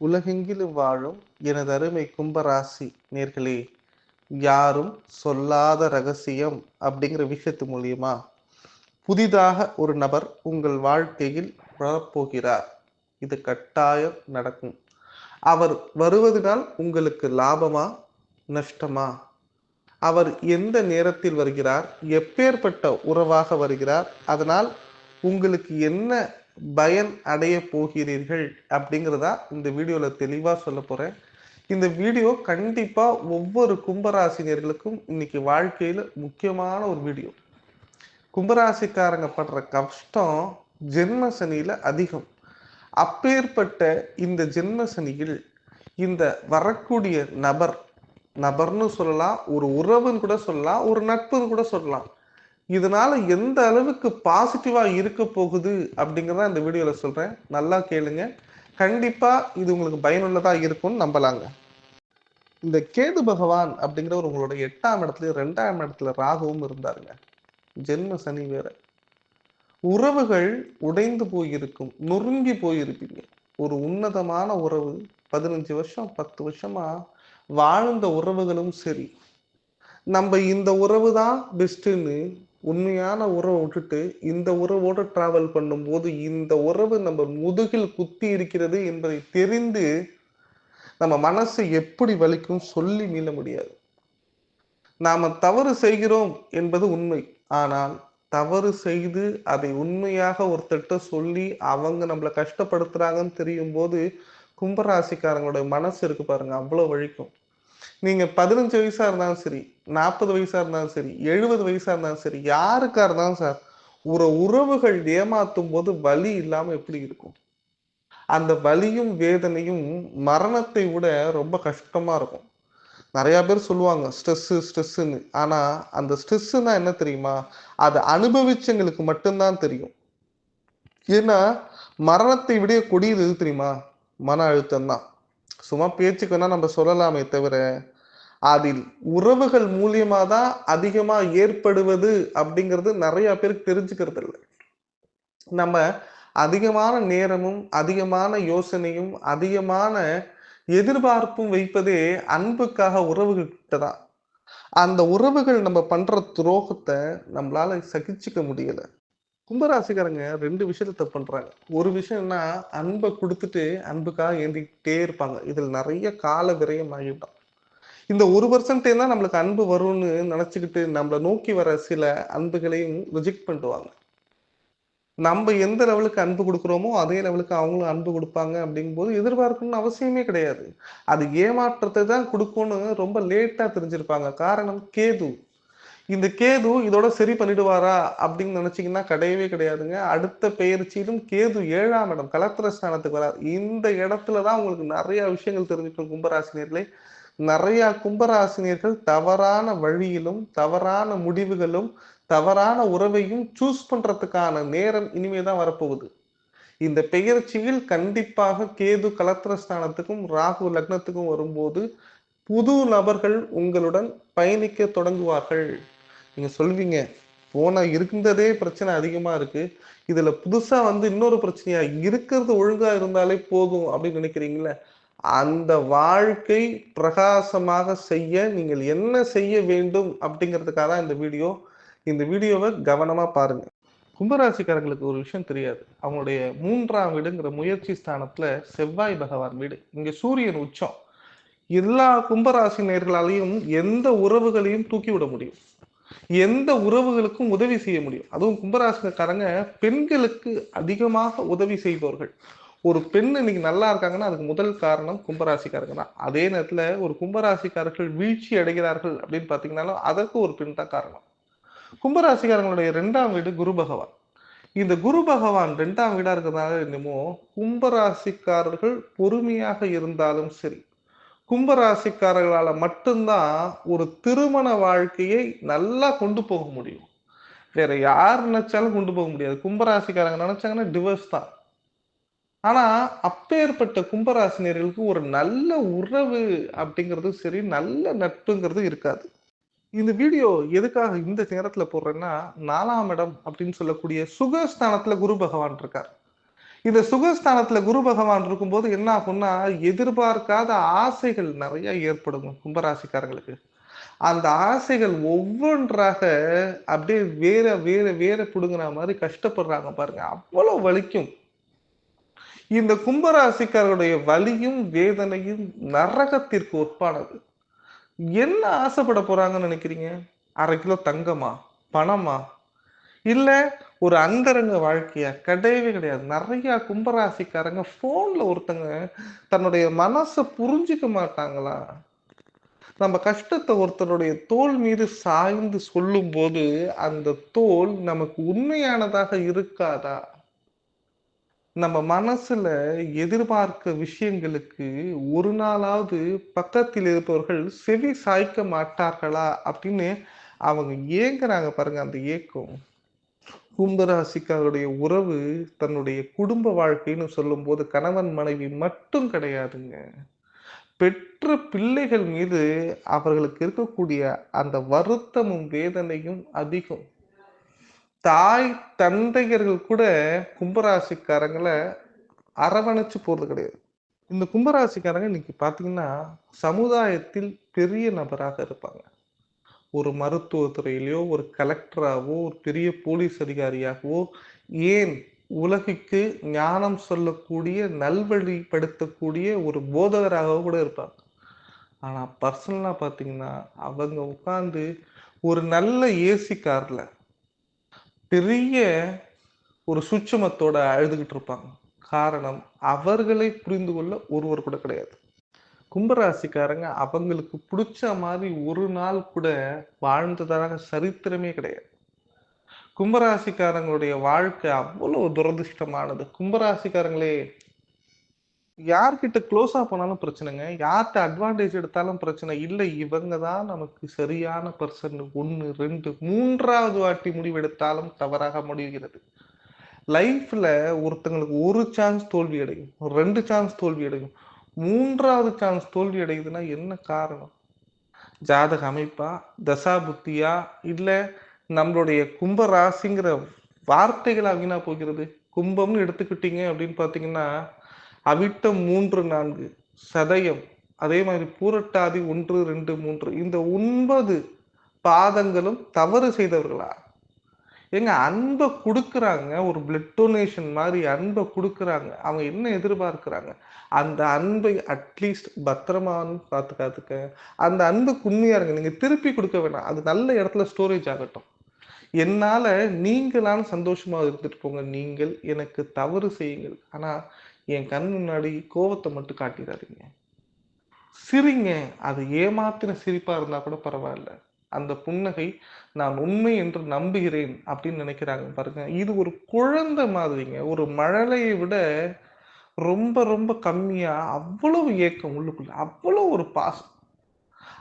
உலகெங்கிலும் வாழும் எனது அருமை கும்பராசி நேர்களே யாரும் சொல்லாத ரகசியம் அப்படிங்கிற விஷயத்து மூலியமா புதிதாக ஒரு நபர் உங்கள் வாழ்க்கையில் வரப்போகிறார். இது கட்டாயம் நடக்கும். அவர் வருவதனால் உங்களுக்கு லாபமா நஷ்டமா? அவர் எந்த நேரத்தில் வருகிறார் எப்பேற்பட்ட உறவாக வருகிறார் அதனால் உங்களுக்கு என்ன பயன் அடைய போகிறீர்கள் அப்படிங்கிறதா இந்த வீடியோவில் தெளிவாக சொல்ல போகிறேன் இந்த வீடியோ கண்டிப்பாக ஒவ்வொரு கும்பராசினியர்களுக்கும் இன்னைக்கு வாழ்க்கையில் முக்கியமான ஒரு வீடியோ. கும்பராசிக்காரங்க படுற கஷ்டம் ஜென்ம சனியில் அதிகம். அப்பேற்பட்ட இந்த ஜென்ம சனியில் இந்த வரக்கூடிய நபர் நபர்னு சொல்லலாம் ஒரு உறவுன்னு கூட சொல்லலாம் ஒரு நட்புன்னு கூட சொல்லலாம். இதனால எந்த அளவுக்கு பாசிட்டிவா இருக்க போகுது அப்படிங்கிறத இந்த வீடியோல சொல்றேன். நல்லா கேளுங்க. கண்டிப்பா இது உங்களுக்கு பயனுள்ளதா இருக்கும்னு நம்பலாங்க. இந்த கேது பகவான் அப்படிங்கிறவர் உங்களோட எட்டாம் இடத்துல ரெண்டாம் இடத்துல ராகுவும் இருந்தாருங்க. ஜென்ம சனி வேற. உறவுகள் உடைந்து போயிருக்கும் நொறுங்கி போயிருப்பீங்க. ஒரு உன்னதமான உறவு பதினஞ்சு வருஷம் பத்து வருஷமா வாழ்ந்த உறவுகளும் சரி. நம்ம இந்த உறவு தான் பெஸ்ட்டுன்னு உண்மையான உறவை விட்டுட்டு இந்த உறவோடு டிராவல் பண்ணும்போது இந்த உறவு நம்ம முதுகில் குத்தி இருக்கிறது என்பதை தெரிந்து நம்ம மனசு எப்படி வலிக்கும் சொல்லி மீள முடியாது. நாம தவறு செய்கிறோம் என்பது உண்மை. ஆனால் தவறு செய்து அதை உண்மையாக ஒருத்தர்கிட்ட சொல்லி அவங்க நம்மளை கஷ்டப்படுத்துறாங்கன்னு தெரியும் போது கும்பராசிக்காரங்களுடைய மனசு இருக்கு பாருங்க அவ்வளோ வழிக்கும் நீங்கள் பதினஞ்சு வயசாக இருந்தாலும் சரி நாற்பது வயசாக இருந்தாலும் சரி எழுபது வயசாக இருந்தாலும் சரி யாருக்காக இருந்தாலும் சார் ஒரு உறவுகள் ஏமாத்தும் போது வலி இல்லாமல் எப்படி இருக்கும்? அந்த வலியும் வேதனையும் மரணத்தை விட ரொம்ப கஷ்டமாக இருக்கும். நிறையா பேர் சொல்லுவாங்க ஸ்ட்ரெஸ்ஸு ஸ்ட்ரெஸ்ஸுன்னு ஆனால் அந்த ஸ்ட்ரெஸ்ஸுன்னா என்ன தெரியுமா? அதை அனுபவிச்சவங்களுக்கு மட்டும்தான் தெரியும். ஏன்னா மரணத்தை விட கொடியது எது தெரியுமா? மன அழுத்தம் தான் சும்மா பேச்சுக்கு நம்ம சொல்லலாமே தவிர அதில் உறவுகள் மூலியமா தான் அதிகமா ஏற்படுவது அப்படிங்கிறது நிறைய பேருக்கு தெரிஞ்சுக்கிறது இல்லை. நம்ம அதிகமான நேரமும் அதிகமான யோசனையும் அதிகமான எதிர்பார்ப்பும் வைப்பதே அன்புக்காக உறவுகிட்ட தான். அந்த உறவுகள் நம்ம பண்ற துரோகத்தை நம்மளால சகிச்சுக்க முடியல. கும்பராசிக்காரங்க ரெண்டு விஷயத்த பண்றாங்க. ஒரு விஷயம்னா அன்பை கொடுத்துட்டு அன்புக்காக ஏந்திக்கிட்டே இருப்பாங்க. இதில் நிறைய கால விரயம் ஆகிட்டோம் இந்த ஒரு பர்சன்டே தான் நம்மளுக்கு அன்பு வரும்னு நினச்சிக்கிட்டு நம்மளை நோக்கி வர சில அன்புகளையும் ரிஜெக்ட் பண்ணிடுவாங்க. நம்ம எந்த லெவலுக்கு அன்பு கொடுக்குறோமோ அதே லெவலுக்கு அவங்களும் அன்பு கொடுப்பாங்க அப்படிங்கும்போது எதிர்பார்க்கணும்னு அவசியமே கிடையாது. அது ஏமாற்றத்தை தான் கொடுக்கும்னு ரொம்ப லேட்டாக தெரிஞ்சிருப்பாங்க. காரணம் கேது. இந்த கேது இதோட சரி பண்ணிடுவாரா அப்படின்னு நினைச்சிங்கன்னா கிடையவே கிடையாதுங்க. அடுத்த பெயர்ச்சியிலும் கேது ஏழாம் இடம் கலத்திர ஸ்தானத்துக்கு வரார். இந்த இடத்துல தான் உங்களுக்கு நிறைய விஷயங்கள் தெரிஞ்சுக்கணும் கும்பராசினியர்களே. நிறைய கும்பராசினியர்கள் தவறான வழியிலும் தவறான முடிவுகளும் தவறான உறவையும் சூஸ் பண்றதுக்கான நேரம் இனிமே தான் வரப்போகுது. இந்த பெயர்ச்சியில் கண்டிப்பாக கேது கலத்திரஸ்தானத்துக்கும் ராகு லக்னத்துக்கும் வரும்போது புது நபர்கள் உங்களுடன் பயணிக்க தொடங்குவார்கள். நீங்க சொல்வீங்க போன இருந்ததே பிரச்சனை அதிகமா இருக்கு. இதுல புதுசா வந்து இன்னொரு பிரச்சனையா இருக்கிறது ஒழுங்கா இருந்தாலே போதும் அப்படின்னு நினைக்கிறீங்களே? அந்த வாழ்க்கை பிரகாசமாக செய்ய நீங்கள் என்ன செய்ய வேண்டும் அப்படிங்கிறதுக்காக தான் இந்த வீடியோ. இந்த வீடியோவை கவனமாக பாருங்கள் கும்பராசிக்காரங்களுக்கு ஒரு விஷயம் தெரியாது. அவங்களுடைய மூன்றாம் வீடுங்கிற முயற்சி ஸ்தானத்தில் செவ்வாய் பகவான் வீடு. இங்கே சூரியன் உச்சம். எல்லா கும்பராசி நேர்களாலையும் எந்த உறவுகளையும் தூக்கி விட முடியும். எந்த உறவுகளுக்கும் உதவி செய்ய முடியும். அதுவும் கும்பராசிக்காரங்க பெண்களுக்கு அதிகமாக உதவி செய்பவர்கள். ஒரு பெண் இன்னைக்கு நல்லா இருக்காங்கன்னா அதுக்கு முதல் காரணம் கும்பராசிக்காரங்க தான். அதே நேரத்துல ஒரு கும்பராசிக்காரர்கள் வீழ்ச்சி அடைகிறார்கள் அப்படின்னு பாத்தீங்கன்னாலும் அதற்கு ஒரு பெண் தான் காரணம். கும்பராசிக்காரங்களுடைய ரெண்டாம் வீடு குரு பகவான். இந்த குரு பகவான் ரெண்டாம் வீடா இருக்கிறதுனால என்னமோ கும்பராசிக்காரர்கள் பொறுமையாக இருந்தாலும் சரி கும்பராசிக்காரர்களால மட்டும்தான் ஒரு திருமண வாழ்க்கையை நல்லா கொண்டு போக முடியும். வேற யார் நினைச்சாலும் கொண்டு போக முடியாது. கும்பராசிக்காரங்க நினைச்சாங்கன்னா டிவர்ஸ் தான். ஆனா அப்பேற்பட்ட கும்பராசினியர்களுக்கு ஒரு நல்ல உறவு அப்படிங்கிறது சரி நல்ல நட்புங்கிறது இருக்காது. இந்த வீடியோ எதுக்காக இந்த நேரத்துல போடுறேன்னா நாலாம் இடம் அப்படின்னு சொல்லக்கூடிய சுகஸ்தானத்துல குரு பகவான் இருக்கார். இந்த சுகஸ்தானத்துல குரு பகவான் இருக்கும்போது என்ன ஆகும்னா எதிர்பார்க்காத ஆசைகள் நிறைய ஏற்படும் கும்பராசிக்காரங்களுக்கு அந்த ஆசைகள் ஒவ்வொன்றாக அப்படியே வேற வேற வேற பிடுங்குற மாதிரி கஷ்டப்படுறாங்க பாருங்க. அவ்வளவு வலிக்கும். இந்த கும்பராசிக்காரருடைய வலியும் வேதனையும் நரகத்திற்கு ஒப்பானது. என்ன ஆசைப்பட போறாங்கன்னு நினைக்கிறீங்க? அரை கிலோ தங்கமா? பணமா? இல்ல ஒரு அந்தரங்க வாழ்க்கையா? கிடையவே கிடையாது. நிறைய கும்பராசிக்காரங்க போன்ல ஒருத்தங்க தன்னுடைய மனசை புரிஞ்சுக்க மாட்டாங்களா? நம்ம கஷ்டத்தை ஒருத்தருடைய தோல் மீது சாய்ந்து சொல்லும் போது அந்த தோல் நமக்கு உண்மையானதாக இருக்காதா? நம்ம மனசுல எதிர்பார்க்க விஷயங்களுக்கு ஒரு நாளாவது பக்கத்தில் இருப்பவர்கள் செவி சாய்க்க மாட்டார்களா அப்படின்னு அவங்க ஏங்குறாங்க பாருங்க அந்த ஏக்கம். கும்பராசிக்காருடைய உறவு தன்னுடைய குடும்ப வாழ்க்கைன்னு சொல்லும் போது கணவன் மனைவி மட்டும் கிடையாதுங்க. பெற்ற பிள்ளைகள் மீது அவர்களுக்கு இருக்கக்கூடிய அந்த வருத்தமும் வேதனையும் அதிகம். தாய் தந்தையர்கள் கூட கும்பராசிக்காரங்களை அரவணைச்சு போறது கிடையாது. இந்த கும்பராசிக்காரங்க இன்னைக்கு பார்த்தீங்கன்னா சமுதாயத்தில் பெரிய நபராக இருப்பாங்க. ஒரு மருத்துவத்துறையிலையோ ஒரு கலெக்டராகவோ ஒரு பெரிய போலீஸ் அதிகாரியாகவோ ஏன் உலகிற்கு ஞானம் சொல்லக்கூடிய நல்வழிப்படுத்தக்கூடிய ஒரு போதகராக கூட இருப்பாங்க. ஆனால் பர்சனலாக பார்த்தீங்கன்னா அவங்க உட்காந்து ஒரு நல்ல ஏசி காரில் பெரிய ஒரு சுட்சமத்தோட அழுதுகிட்டு இருப்பாங்க. காரணம் அவர்களை புரிந்து கொள்ள ஒருவர் கூட கிடையாது. கும்பராசிக்காரங்க அவங்களுக்கு பிடிச்ச மாதிரி ஒரு நாள் கூட வாழ்ந்ததாக சரித்திரமே கிடையாது. கும்பராசிக்காரங்களுடைய வாழ்க்கை அவ்வளவு துரதிருஷ்டமானது. கும்பராசிக்காரங்களே யார்கிட்ட க்ளோஸா போனாலும் பிரச்சனைங்க. யார்கிட்ட அட்வான்டேஜ் எடுத்தாலும் பிரச்சனை இல்லை. இவங்க தான் நமக்கு சரியான பர்சன் ஒன்று ரெண்டு மூன்றாவது வாட்டி முடிவெடுத்தாலும் தவறாக முடிகிறது. லைஃப்ல ஒருத்தங்களுக்கு ஒரு சான்ஸ் தோல்வி அடையும். ரெண்டு சான்ஸ் தோல்வி அடையும். மூன்றாவது சான்ஸ் தோல்வி அடையுதுன்னா என்ன காரணம்? ஜாதக அமைப்பா தசா புத்தியா இல்லை நம்மளுடைய கும்ப ராசிங்கிற வார்த்தைகளாக வீணா போகிறது? கும்பம்னு எடுத்துக்கிட்டீங்க அப்படின்னு பார்த்தீங்கன்னா அவிட்டம் மூன்று நான்கு சதயம். அதே மாதிரி பூரட்டாதி ஒன்று ரெண்டு மூன்று. இந்த ஒன்பது பாதங்களும் தவறு செய்தவர்களா? ஏங்க அன்பை கொடுக்குறாங்க ஒரு பிளட் டொனேஷன் மாதிரி அன்பை கொடுக்குறாங்க. அவங்க என்ன எதிர்பார்க்கிறாங்க? அந்த அன்பை அட்லீஸ்ட் பத்திரமான்னு பார்த்துக்காதுக்க அந்த அன்புக்கு உண்மையா இருங்க. நீங்க திருப்பி கொடுக்க வேணாம். அது நல்ல இடத்துல ஸ்டோரேஜ் ஆகட்டும். என்னால நீங்களான சந்தோஷமா இருந்துட்டு போங்க. நீங்கள் எனக்கு தவறு செய்யுங்கள். ஆனா என் கண் முன்னாடி கோவத்தை மட்டும் காட்டிடாதீங்க. சிரிங்க. அது ஏமாத்தின சிரிப்பா இருந்தா கூட பரவாயில்ல. அந்த புன்னகை நான் உண்மை என்று நம்புகிறேன் அப்படின்னு நினைக்கிறாங்க பாருங்க. இது ஒரு குழந்தை மாதிரிங்க. ஒரு மழலையை விட ரொம்ப ரொம்ப கம்மியா அவ்வளவு ஏக்கம் உள்ளுக்குள்ள அவ்வளவு ஒரு பாசம்.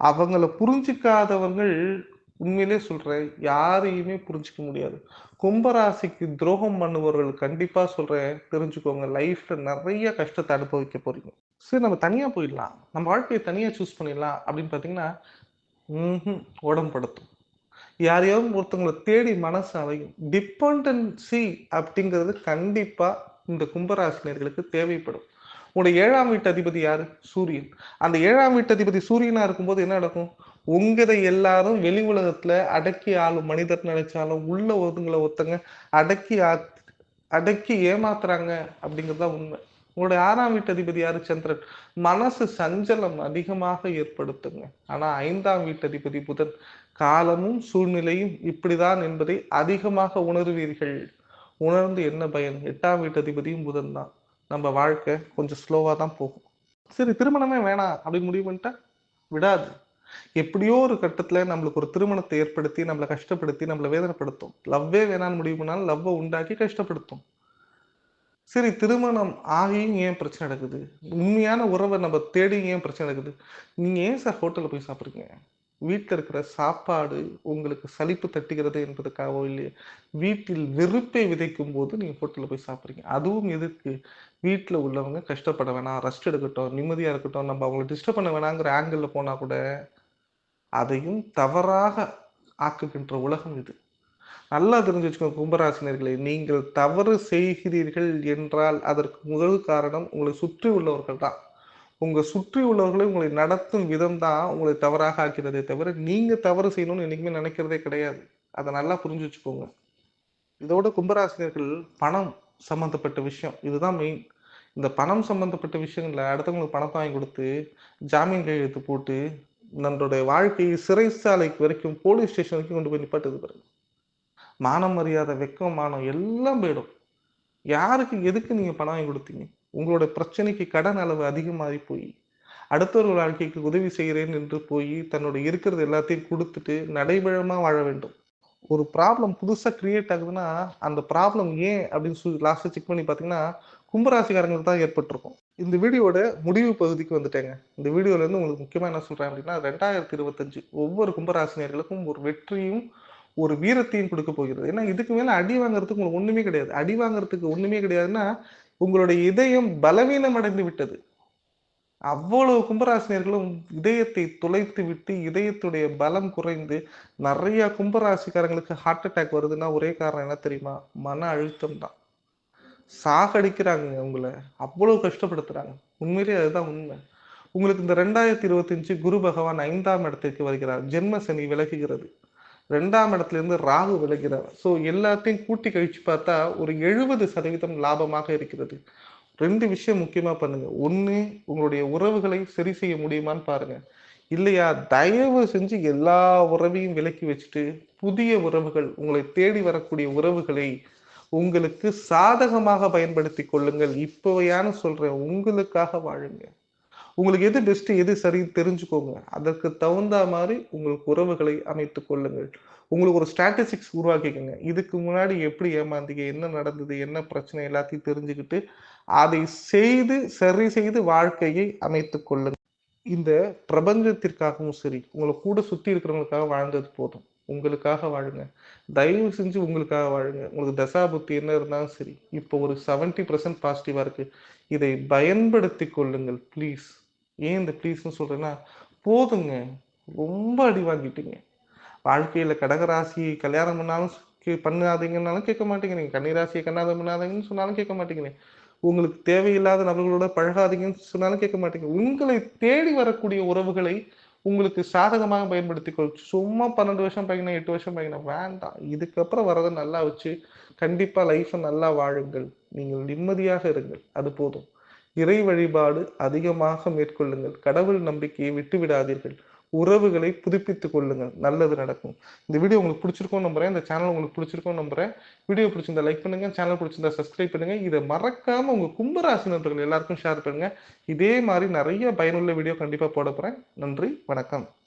அவங்கள புரிஞ்சிக்காதவர்கள் உண்மையிலே சொல்றேன் யாரையுமே புரிஞ்சுக்க முடியாது. கும்பராசிக்கு துரோகம் பண்ணுபவர்கள் கண்டிப்பா சொல்றேன் தெரிஞ்சுக்கோங்க. லைஃப்ல நிறைய கஷ்டத்தை அனுபவிக்க போறீங்க. சரி நம்ம தனியா போயிடலாம். நம்ம வாழ்க்கையை தனியா சூஸ் பண்ணிடலாம் அப்படின்னு பாத்தீங்கன்னா உடம்படுத்தும் யாரையாவது ஒருத்தவங்களை தேடி மனசு அலையும். டிபெண்டன்சி அப்படிங்கிறது கண்டிப்பா இந்த கும்பராசினியர்களுக்கு தேவைப்படும். உங்களுடைய ஏழாம் வீட்டு அதிபதி யாரு? சூரியன். அந்த ஏழாம் வீட்டு அதிபதி சூரியனா இருக்கும்போது என்ன நடக்கும்? உங்களை எல்லாரும் வெளி உலகத்துல அடக்கி ஆளும் மனிதர் நினைச்சாலும் உள்ள ஒருத்தங்களை ஒருத்தங்க அடக்கி ஆ- அடக்கி ஏமாத்துறாங்க அப்படிங்கிறது தான் உண்மை. உங்களுடைய ஆறாம் வீட்டு அதிபதி யாரு? சந்திரன். மனசு சஞ்சலம் அதிகமாக ஏற்படுத்துங்க. ஆனா ஐந்தாம் வீட்டு அதிபதி புதன் காலமும் சூழ்நிலையும் இப்படிதான் என்பதை அதிகமாக உணர்வீர்கள். உணர்ந்து என்ன பயன்? எட்டாம் வீட்டு அதிபதியும் புதன் தான். நம்ம வாழ்க்கை கொஞ்சம் ஸ்லோவா தான் போகும். சரி திருமணமே வேணாம் அப்படின்னு முடிவு பண்ணிட்டா விடாது. எப்படியோ ஒரு கட்டத்தில் நம்மளுக்கு ஒரு திருமணத்தை ஏற்படுத்தி நம்மளை கஷ்டப்படுத்தி நம்மளை வேதனைப்படுத்தும். லவ்வே வேணான்னு முடிவு பண்ணாலும் லவ்வை உண்டாக்கி கஷ்டப்படுத்தும். சரி திருமணம் ஆகியும் ஏன் பிரச்சனை நடக்குது? உண்மையான உறவை நம்ம தேடி ஏன் பிரச்சனை நடக்குது? நீங்கள் ஏன் சார் ஹோட்டலில் போய் சாப்பிட்றீங்க? வீட்டில் இருக்கிற சாப்பாடு உங்களுக்கு சலிப்பு தட்டுகிறது என்பதற்காகவோ இல்லையே வீட்டில் வெறுப்பை விதைக்கும் போது நீங்கள் ஹோட்டலில் போய் சாப்பிட்றீங்க. அதுவும் எதுக்கு? வீட்டில் உள்ளவங்க கஷ்டப்பட வேணாம் ரெஸ்ட் எடுக்கட்டும் நிம்மதியாக இருக்கட்டும் நம்ம அவங்களை டிஸ்டர்ப் பண்ண வேணாங்கிற ஆங்கிளில் போனால் கூட அதையும் தவறாக ஆக்குகின்ற உலகம் இது. நல்லா தெரிஞ்சு வச்சுக்கோங்க கும்பராசினர்களை நீங்கள் தவறு செய்கிறீர்கள் என்றால் அதற்கு முதல் காரணம் உங்களை சுற்றி உள்ளவர்கள் தான். உங்கள் சுற்றி உள்ளவர்களை உங்களை நடத்தும் விதம் தான் உங்களை தவறாக ஆக்கிறதே தவிர நீங்கள் தவறு செய்யணும்னு என்றைக்குமே நினைக்கிறதே கிடையாது. அதை நல்லா புரிஞ்சு வச்சுக்கோங்க. இதோட கும்பராசினியர்கள் பணம் சம்மந்தப்பட்ட விஷயம். இதுதான் மெயின் இந்த பணம் சம்மந்தப்பட்ட விஷயங்களில் அடுத்தவங்களுக்கு பணத்தை வாங்கி கொடுத்து ஜாமீன் கையெழுத்து போட்டு நம்மளுடைய வாழ்க்கையை சிறைச்சாலைக்கு வரைக்கும் போலீஸ் ஸ்டேஷன் வரைக்கும் கொண்டு போய் நிப்பாட்டுது பாருங்க. மானம் மரியாதை வெக்கம் மானம் எல்லாம் போயிடும். யாருக்கு எதுக்கு நீங்கள் பணம் வாங்கி கொடுத்தீங்க? உங்களோட பிரச்சனைக்கு கடன் அளவு அதிகமாகி போய் அடுத்தவர்கள் வாழ்க்கைக்கு உதவி செய்கிறேன் என்று போய் தன்னோட இருக்கிறது எல்லாத்தையும் கொடுத்துட்டு நடைபெறமா வாழ வேண்டும். ஒரு ப்ராப்ளம் புதுசாக கிரியேட் ஆகுதுன்னா அந்த ப்ராப்ளம் ஏன் அப்படின்னு சொல்லி லாஸ்ட் செக் பண்ணி பார்த்தீங்கன்னா கும்பராசிக்காரங்களுக்கு தான் ஏற்பட்டிருக்கும். இந்த வீடியோட முடிவு பகுதிக்கு வந்துட்டேங்க. இந்த வீடியோலேருந்து உங்களுக்கு முக்கியமாக என்ன சொல்கிறேன் அப்படின்னா ரெண்டாயிரத்தி இருபத்தஞ்சு ஒவ்வொரு கும்பராசினியர்களுக்கும் ஒரு வெற்றியும் ஒரு வீரத்தையும் கொடுக்க போகிறது. ஏன்னா இதுக்கு மேலே அடி வாங்குறதுக்கு உங்களுக்கு ஒன்றுமே கிடையாது. அடி வாங்குறதுக்கு ஒன்றுமே கிடையாதுன்னா உங்களுடைய இதயம் பலவீனம் அடைந்து விட்டது. அவ்வளவு கும்பராசினியர்களும் இதயத்தை துளைத்து விட்டு இதயத்துடைய பலம் குறைந்து நிறைய கும்பராசிக்காரங்களுக்கு ஹார்ட் அட்டாக் வருதுன்னா ஒரே காரணம் என்ன தெரியுமா? மன அழுத்தம் தான். சாகடிக்கிறாங்க உங்களை. அவ்வளவு கஷ்டப்படுத்துறாங்க. உண்மையிலேயே அதுதான் உண்மை. உங்களுக்கு இந்த ரெண்டாயிரத்தி இருபத்தஞ்சு குரு பகவான் ஐந்தாம் இடத்திற்கு வருகிறார். ஜென்ம சனி விலகுகிறது. ரெண்டாம் இடத்துல இருந்து ராகு விலகிறார். ஸோ எல்லாத்தையும் கூட்டி கழிச்சு பார்த்தா ஒரு எழுபது சதவீதம் லாபமாக இருக்கிறது. ரெண்டு விஷயம் முக்கியமாக பண்ணுங்க. ஒன்று உங்களுடைய உறவுகளை சரி செய்ய முடியுமான்னு பாருங்க. இல்லையா? தயவு செஞ்சு எல்லா உறவையும் விலக்கி வச்சுட்டு புதிய உறவுகள் உங்களை தேடி வரக்கூடிய உறவுகளை உங்களுக்கு சாதகமாக பயன்படுத்தி கொள்ளுங்கள். இப்பவையான சொல்றேன் உங்களுக்காக வாழுங்க. உங்களுக்கு எது பெஸ்ட் எது சரி தெரிஞ்சுக்கோங்க. அதற்கு தகுந்த மாதிரி உங்களுக்கு உறவுகளை அமைத்துக் கொள்ளுங்கள். உங்களுக்கு ஒரு ஸ்ட்ராட்டஜிக்ஸ் உருவாக்கிக்கோங்க. இதுக்கு முன்னாடி எப்படி ஏமாந்தீங்க என்ன நடந்தது என்ன பிரச்சனை எல்லாத்தையும் தெரிஞ்சுக்கிட்டு அதை செய்து சரி செய்து வாழ்க்கையை அமைத்துக் கொள்ளுங்கள். இந்த பிரபஞ்சத்திற்காகவும் சரி உங்களை கூட சுத்தி இருக்கிறவங்களுக்காக வாழ்ந்தது போதும். உங்களுக்காக வாழுங்க. தயவு செஞ்சு உங்களுக்காக வாழுங்க. உங்களுக்கு தசா புத்தி என்ன இருந்தாலும் சரி இப்போ ஒரு செவன்டி பர்சன்ட் பாசிட்டிவாக இருக்குது இதை பயன்படுத்தி கொள்ளுங்கள் ப்ளீஸ் ஏன் இந்த ப்ளீஸ்னு சொல்கிறேன்னா போதுங்க. ரொம்ப அடி வாங்கிட்டீங்க. வாழ்க்கையில் கடகராசியை கல்யாணம் பண்ணாலும் பண்ணாதீங்கன்னாலும் கேட்க மாட்டேங்கிறீங்க கன்னிராசியை கண்ணாதம் பண்ணாதீங்கன்னு சொன்னாலும் கேட்க மாட்டேங்கிறீங்க உங்களுக்கு தேவையில்லாத நபர்களோட பழகாதீங்கன்னு சொன்னாலும் கேட்க மாட்டீங்க. உங்களை தேடி வரக்கூடிய உறவுகளை உங்களுக்கு சாதகமாக பயன்படுத்தி கொள் சும்மா பன்னெண்டு வருஷம் பையனா எட்டு வருஷம் பையனா வேண்டாம். இதுக்கப்புறம் வரதை நல்லா வச்சு கண்டிப்பாக லைஃப்பை நல்லா வாழுங்கள். நீங்கள் நிம்மதியாக இருங்கள். அது போதும். இறை வழிபாடு அதிகமாக மேற்கொள்ளுங்கள். கடவுள் நம்பிக்கையை விட்டு விடாதீர்கள் உறவுகளை புதுப்பித்துக் கொள்ளுங்கள். நல்லது நடக்கும். இந்த வீடியோ உங்களுக்கு பிடிச்சிருக்கும் நம்புறேன். இந்த சேனல் உங்களுக்கு பிடிச்சிருக்கும் நம்புறேன். வீடியோ பிடிச்சிருந்தா லைக் பண்ணுங்க சேனல் பிடிச்சிருந்தா சப்ஸ்கிரைப் பண்ணுங்க. இதை மறக்காம உங்க கும்பராசி நண்பர்கள் எல்லாருக்கும் ஷேர் பண்ணுங்க. இதே மாதிரி நிறைய பயனுள்ள வீடியோ கண்டிப்பா போட போறேன். நன்றி வணக்கம்.